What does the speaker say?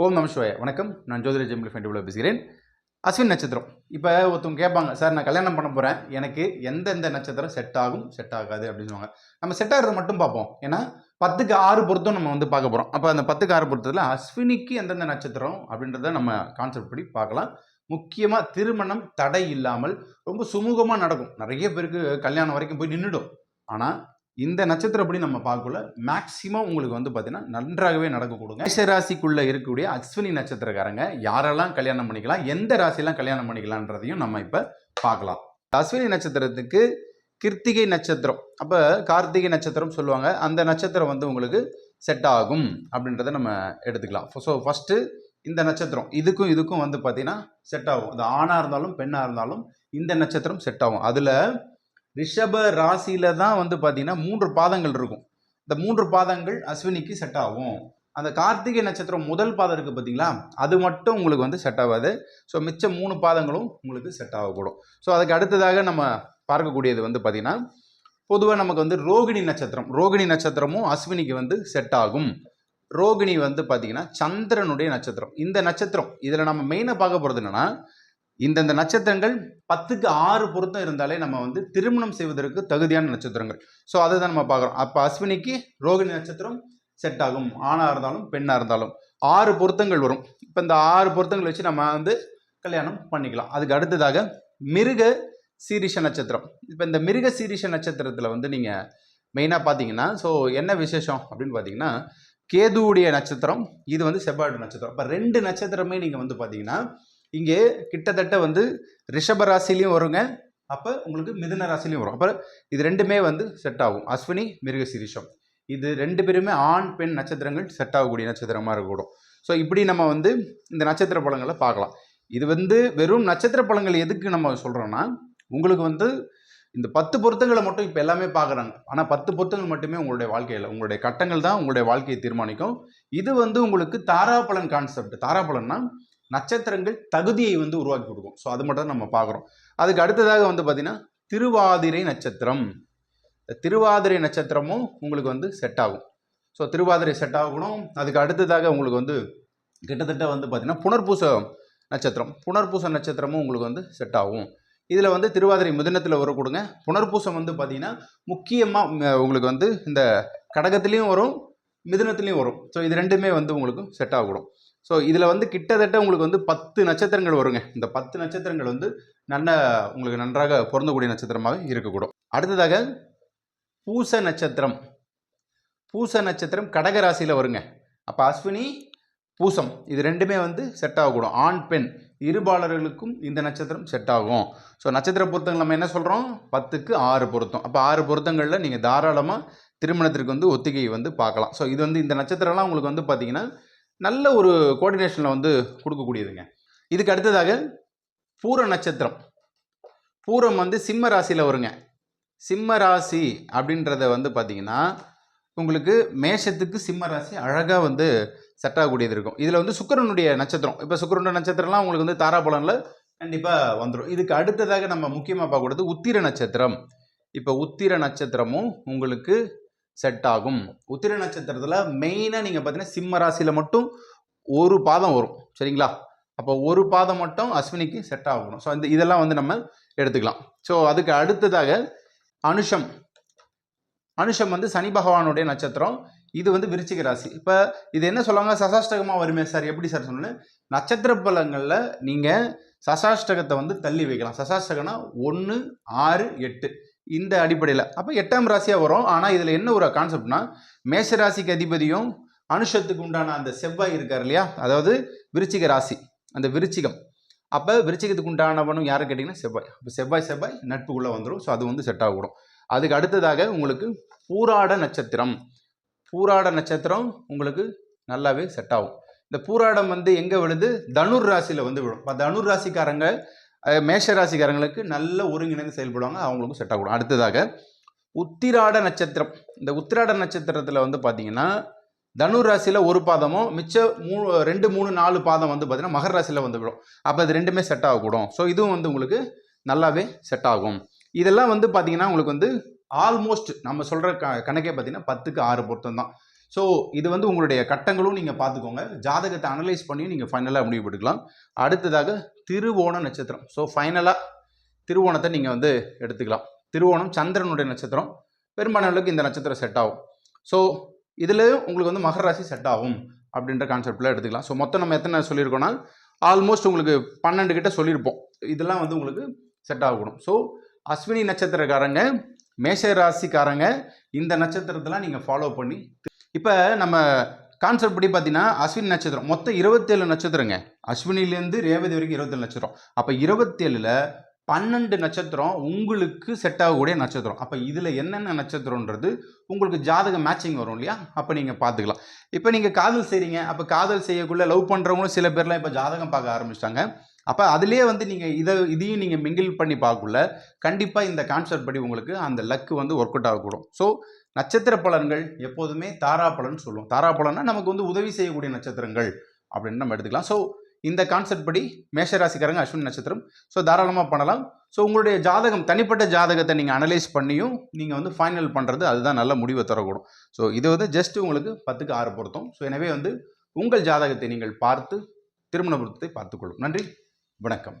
ஓம் நம சிவாய. வணக்கம். நான் ஜோதிட ஜெமிலி ஃபெண்டிபிள் பேசுகிறேன். அஸ்வின் நட்சத்திரம். இப்போ ஒருத்தவங்க கேட்பாங்க சார் நான் கல்யாணம் பண்ண போகிறேன் எனக்கு எந்தெந்த நட்சத்திரம் செட் ஆகும் செட் ஆகாது? அப்படின்னு சொல்லுவாங்க. நம்ம செட் ஆகிறத மட்டும் பார்ப்போம். ஏன்னா பத்துக்கு ஆறு பொருத்தம் நம்ம வந்து பார்க்க போகிறோம் அப்போ அந்த பத்துக்கு ஆறு பொருத்தத்தில் அஸ்வினிக்கு எந்தெந்த நட்சத்திரம் அப்படின்றத நம்ம கான்செப்ட் படி பார்க்கலாம். முக்கியமாக திருமணம் தடை இல்லாமல் ரொம்ப சுமூகமாக நடக்கும். நிறைய பேருக்கு கல்யாணம் வரைக்கும் போய் நின்றுடும் ஆனால் இந்த நட்சத்திரப்படி நம்ம பார்க்கல மேக்சிமம் உங்களுக்கு வந்து பார்த்தீங்கன்னா நன்றாகவே நடக்க கொடுங்க மேஷ ராசிக்குள்ளே இருக்கக்கூடிய அஸ்வினி நட்சத்திரக்காரங்க யாரெல்லாம் கல்யாணம் பண்ணிக்கலாம் எந்த ராசியெல்லாம் கல்யாணம் பண்ணிக்கலான்றதையும் நம்ம இப்போ பார்க்கலாம். அஸ்வினி நட்சத்திரத்துக்கு கிருத்திகை நட்சத்திரம். அப்போ கார்த்திகை நட்சத்திரம் சொல்லுவாங்க. அந்த நட்சத்திரம் வந்து உங்களுக்கு செட் ஆகும் அப்படின்றத நம்ம எடுத்துக்கலாம். ஸோ ஃபஸ்ட்டு இந்த நட்சத்திரம். இதுக்கும் இதுக்கும் வந்து பார்த்தீங்கன்னா செட் ஆகும். அது ஆணாக இருந்தாலும் பெண்ணாக இருந்தாலும் இந்த நட்சத்திரம் செட் ஆகும். அதில் ரிஷப ராசியில தான் வந்து பார்த்தீங்கன்னா மூன்று பாதங்கள் இருக்கும். இந்த மூன்று பாதங்கள் அஸ்வினிக்கு செட் ஆகும். அந்த கார்த்திகை நட்சத்திரம் முதல் பாதம் இருக்குது பார்த்தீங்களா அது மட்டும் உங்களுக்கு வந்து செட் ஆகாது. ஸோ மிச்ச மூணு பாதங்களும் உங்களுக்கு செட் ஆகக்கூடும். ஸோ அதுக்கு அடுத்ததாக நம்ம பார்க்கக்கூடியது வந்து பார்த்திங்கன்னா பொதுவாக நமக்கு வந்து ரோகிணி நட்சத்திரம். ரோகிணி நட்சத்திரமும் அஸ்வினிக்கு வந்து செட் ஆகும். ரோகிணி வந்து பார்த்திங்கன்னா சந்திரனுடைய நட்சத்திரம். இந்த நட்சத்திரம் இதில் நம்ம மெயினாக பார்க்க போகிறது என்னென்னா இந்தந்த நட்சத்திரங்கள் பத்துக்கு ஆறு பொருத்தம் இருந்தாலே நம்ம வந்து திருமணம் செய்வதற்கு தகுதியான நட்சத்திரங்கள். ஸோ அதை தான் நம்ம பார்க்குறோம். அப்போ அஸ்வினிக்கு ரோகிணி நட்சத்திரம் செட் ஆகும். ஆணாக இருந்தாலும் பெண்ணாக இருந்தாலும். ஆறு பொருத்தங்கள் வரும். இப்போ இந்த ஆறு பொருத்தங்கள் வச்சு நம்ம வந்து கல்யாணம் பண்ணிக்கலாம். அதுக்கு அடுத்ததாக மிருக சீரிஷ நட்சத்திரம். இப்போ இந்த மிருக சீரிஷ நட்சத்திரத்தில் வந்து நீங்கள் மெயினாக பார்த்தீங்கன்னா ஸோ என்ன விசேஷம் அப்படின்னு பார்த்தீங்கன்னா கேதுவுடைய நட்சத்திரம் இது வந்து செவ்வாய் நட்சத்திரம். இப்போ ரெண்டு நட்சத்திரமே நீங்கள் வந்து பார்த்தீங்கன்னா இங்கே கிட்டத்தட்ட வந்து ரிஷப ராசிலையும் வருங்க. அப்போ உங்களுக்கு மிதுன ராசிலையும் வரும். அப்போ இது ரெண்டுமே வந்து செட் ஆகும். அஸ்வினி மிருகசிரிஷம். இது ரெண்டு பேருமே ஆண் பெண் நட்சத்திரங்கள் செட் ஆகக்கூடிய நட்சத்திரமாக இருக்கக்கூடும். ஸோ இப்படி நம்ம வந்து இந்த நட்சத்திர பழங்களை பார்க்கலாம். இது வந்து வெறும் நட்சத்திர பழங்கள் எதுக்கு நம்ம சொல்கிறோன்னா உங்களுக்கு வந்து இந்த பத்து பொருத்தங்களை மட்டும் இப்போ எல்லாமே பார்க்குறாங்க. ஆனால் பத்து பொருத்தங்கள் மட்டுமே உங்களுடைய வாழ்க்கையில் உங்களுடைய கட்டங்கள் தான் உங்களுடைய வாழ்க்கையை தீர்மானிக்கும். இது வந்து உங்களுக்கு தாராபலன் கான்செப்ட் தாராபலன்னா நட்சத்திரங்கள் தகுதியை வந்து உருவாக்கி கொடுக்கும். ஸோ அது மட்டும் தான் நம்ம பார்க்குறோம். அதுக்கு அடுத்ததாக வந்து பார்த்திங்கன்னா திருவாதிரை நட்சத்திரம். திருவாதிரை நட்சத்திரமும் உங்களுக்கு வந்து செட் ஆகும். ஸோ திருவாதிரை செட் ஆகணும். அதுக்கு அடுத்ததாக உங்களுக்கு வந்து கிட்டத்தட்ட வந்து பார்த்திங்கன்னா புனர்பூச நட்சத்திரம். புனர்பூச நட்சத்திரமும் உங்களுக்கு வந்து செட் ஆகும். இதில் வந்து திருவாதிரை முதனத்தில் வர கொடுங்க. புனர்பூசம் வந்து பார்த்திங்கன்னா முக்கியமாக உங்களுக்கு வந்து இந்த கடகத்துலேயும் வரும் மிதுனத்துலேயும் வரும். ஸோ இது ரெண்டுமே வந்து உங்களுக்கு செட் ஆகக்கூடும் ஸோ இதில் வந்து கிட்டத்தட்ட உங்களுக்கு வந்து பத்து நட்சத்திரங்கள் வருங்க. இந்த பத்து நட்சத்திரங்கள் வந்து நல்ல உங்களுக்கு நன்றாக பொருந்தக்கூடிய நட்சத்திரமாக இருக்கக்கூடும். அடுத்ததாக பூச நட்சத்திரம். பூச நட்சத்திரம் கடக ராசியில் வருங்க. அப்போ அஸ்வினி பூசம். இது ரெண்டுமே வந்து செட் ஆகக்கூடும். ஆண் பெண். இருபாளர்களுக்கும் இந்த நட்சத்திரம் செட் ஆகும். ஸோ நட்சத்திர பொருத்தங்கள் நம்ம என்ன சொல்கிறோம் பத்துக்கு ஆறு பொருத்தம். அப்போ ஆறு பொருத்தங்களில் நீங்கள் தாராளமாக திருமணத்திற்கு வந்து ஒத்திகை வந்து பார்க்கலாம். ஸோ இது வந்து இந்த நட்சத்திரம்லாம் உங்களுக்கு வந்து பார்த்தீங்கன்னா நல்ல ஒரு கோஆர்டினேஷனில் வந்து கொடுக்கக்கூடியதுங்க. இதுக்கு அடுத்ததாக பூர நட்சத்திரம். பூரம் வந்து சிம்ம ராசியில் வருங்க. சிம்ம ராசி அப்படின்றத வந்து பார்த்தீங்கன்னா உங்களுக்கு மேஷத்துக்கு சிம்ம ராசி அழகாக வந்து செட் ஆகக்கூடியது இருக்கும். இதில் வந்து சுக்கரனுடைய நட்சத்திரம். இப்போ சுக்கரனுடைய நட்சத்திரம்லாம் உங்களுக்கு வந்து தாராபலனில் கண்டிப்பாக வந்துடும் இதுக்கு அடுத்ததாக நம்ம முக்கியமாக பார்க்கக்கூடாது உத்திர நட்சத்திரம். இப்போ உத்திர நட்சத்திரமும் உங்களுக்கு செட் ஆகும். உத்திர நட்சத்திரத்தில் மெயினாக நீங்கள் பார்த்தீங்கன்னா சிம்ம ராசியில் மட்டும் ஒரு பாதம் வரும். சரிங்களா? அப்போ ஒரு பாதம் மட்டும் அஸ்வினிக்கு செட் ஆகணும் ஸோ இந்த இதெல்லாம் வந்து நம்ம எடுத்துக்கலாம். ஸோ அதுக்கு அடுத்ததாக அனுஷம். அனுஷம் வந்து சனி பகவானுடைய நட்சத்திரம். இது வந்து விருச்சிக ராசி. இப்போ இது என்ன சொல்லுவாங்க? சசாஷ்டகமாக வருமே சார்? எப்படி சார் சொன்னேன் நட்சத்திர பலங்களில் நீங்கள் சசாஷ்டகத்தை வந்து தள்ளி வைக்கலாம். சசாஷ்டகம்னா ஒன்று ஆறு எட்டு. இந்த அடிப்படையில். அப்போ எட்டாம் ராசியாக வரும். ஆனால் இதில் என்ன ஒரு கான்செப்ட்னா மேஷ ராசிக்கு அதிபதியும் அனுஷத்துக்கு உண்டான அந்த செவ்வாய் இருக்கார் இல்லையா? அதாவது விருச்சிக ராசி. அந்த விருச்சிகம். அப்போ விருச்சிகத்துக்கு உண்டானவனும் யாரை கேட்டிங்கன்னா செவ்வாய். அப்போ செவ்வாய் செவ்வாய் நட்புக்குள்ளே வந்துடும் ஸோ அது வந்து செட் ஆகக்கூடும். அதுக்கு அடுத்ததாக உங்களுக்கு பூராட நட்சத்திரம். பூராட நட்சத்திரம் உங்களுக்கு நல்லாவே செட் ஆகும். இந்த பூராடம் வந்து எங்கே விழுது? தனுர் ராசியில் வந்து விழும். இப்போ தனுர் ராசிக்காரங்க மேஷராசிக்காரங்களுக்கு மேஷ ராசிக்காரங்களுக்கு நல்ல ஒருங்கிணைந்து செயல்படுவாங்க அவங்களுக்கும் செட் ஆகும் அடுத்ததாக உத்திராட நட்சத்திரம். இந்த உத்திராட நட்சத்திரத்தில் வந்து பார்த்தீங்கன்னா தனுர் ராசியில் ஒரு பாதமும் மிச்ச மூ ரெண்டு மூணு நாலு பாதம் வந்து பார்த்தீங்கன்னா மகர ராசியில் வந்து விடும் அப்போ இது ரெண்டுமே செட் ஆகக்கூடும். ஸோ இதுவும் வந்து உங்களுக்கு நல்லாவே செட் ஆகும். இதெல்லாம் வந்து பார்த்தீங்கன்னா உங்களுக்கு வந்து ஆல்மோஸ்ட் நம்ம சொல்கிற க கணக்கே பார்த்தீங்கன்னா பத்துக்கு ஆறு பொருத்தம் தான் ஸோ இது வந்து உங்களுடைய கட்டங்களும் நீங்கள் பார்த்துக்கோங்க ஜாதகத்தை அனலைஸ் பண்ணி நீங்கள் ஃபைனலாக முடிவு எடுக்கலாம். அடுத்ததாக திருவோண நட்சத்திரம். ஸோ ஃபைனலாக திருவோணத்தை நீங்கள் வந்து எடுத்துக்கலாம். திருவோணம் சந்திரனுடைய நட்சத்திரம். பெரும்பாலானவர்களுக்கு இந்த நட்சத்திரம் செட் ஆகும். ஸோ இதில் உங்களுக்கு வந்து மகர ராசி செட் ஆகும் அப்படின்ற கான்செப்டில் எடுத்துக்கலாம். ஸோ மொத்தம் நம்ம எத்தனை சொல்லியிருக்கோம்னா ஆல்மோஸ்ட் உங்களுக்கு பன்னெண்டு கிட்ட சொல்லியிருப்போம். இதெல்லாம் வந்து உங்களுக்கு செட் ஆகணும். ஸோ அஸ்வினி நட்சத்திரக்காரங்க மேஷ ராசிக்காரங்க இந்த நட்சத்திரத்தெல்லாம் நீங்கள் ஃபாலோ பண்ணி இப்போ நம்ம கான்செப்ட் படி பார்த்தீங்கன்னா அஸ்வினி நட்சத்திரம். மொத்தம் இருபத்தேழு நட்சத்திரங்க. அஸ்வினிலேருந்து ரேவதி வரைக்கும் இருபத்தேழு நட்சத்திரம். அப்போ இருபத்தேழில் பன்னெண்டு நட்சத்திரம் உங்களுக்கு செட் ஆகக்கூடிய நட்சத்திரம். அப்போ இதில் என்னென்ன நட்சத்திரன்றது உங்களுக்கு ஜாதக மேட்சிங் வரும் இல்லையா? அப்போ நீங்கள் பார்த்துக்கலாம். இப்போ நீங்கள் காதல் செய்கிறீங்க அப்போ காதல் செய்யக்குள்ளே லவ் பண்ணுறவங்களும் சில பேர்லாம் இப்போ ஜாதகம் பார்க்க ஆரம்பிச்சிட்டாங்க. அப்போ அதுலேயே வந்து நீங்கள் இதை இதையும் நீங்கள் மிங்கிள் பண்ணி பார்க்கக்குள்ள கண்டிப்பாக இந்த கான்செப்ட் படி உங்களுக்கு அந்த லக்கு வந்து ஒர்க் அவுட் ஆகக்கூடும். ஸோ நட்சத்திர பலன்கள் எப்போதுமே தாரா பலன் சொல்லுவோம். தாரா பலன்னா நமக்கு வந்து உதவி செய்யக்கூடிய நட்சத்திரங்கள் அப்படின்னு நம்ம எடுத்துக்கலாம். ஸோ இந்த கான்செப்ட் படி மேஷராசிக்காரங்க அஸ்வின் நட்சத்திரம். ஸோ தாராளமாக பண்ணலாம். ஸோ உங்களுடைய ஜாதகம் தனிப்பட்ட ஜாதகத்தை நீங்கள் அனலைஸ் பண்ணியும் நீங்கள் வந்து ஃபைனல் பண்ணுறது அதுதான் நல்ல முடிவை தரக்கூடும். ஸோ இது வந்து ஜஸ்ட் உங்களுக்கு பத்துக்கு ஆறு பொருத்தம். ஸோ எனவே வந்து உங்கள் ஜாதகத்தை நீங்கள் பார்த்து திருமண பொருத்தத்தை பார்த்துக்கொள்ளும். நன்றி. வணக்கம்.